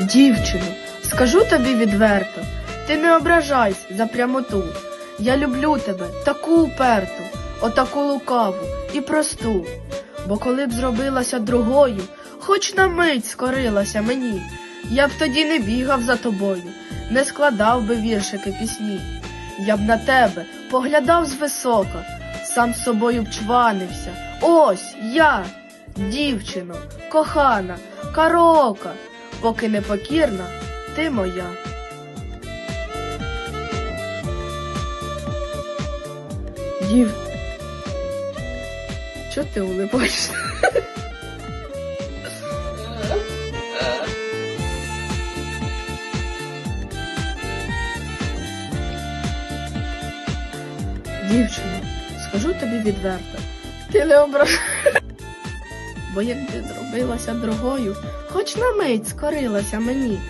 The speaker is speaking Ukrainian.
Дівчино, скажу тобі відверто, ти не ображайся за прямоту. Я люблю тебе таку уперту, отаку лукаву і просту. Бо коли б зробилася другою, хоч на мить скорилася мені, я б тоді не бігав за тобою, не складав би віршики пісні. Я б на тебе поглядав звисока, сам з собою б чванився. Ось я, дівчино, кохана, караока, поки непокірна, ти моя. Дів. Чого ти улибаєшся? Дівчино, скажу тобі відверто, ти не ображай. Бо якби зробилася другою, хоч на мить скорилася мені,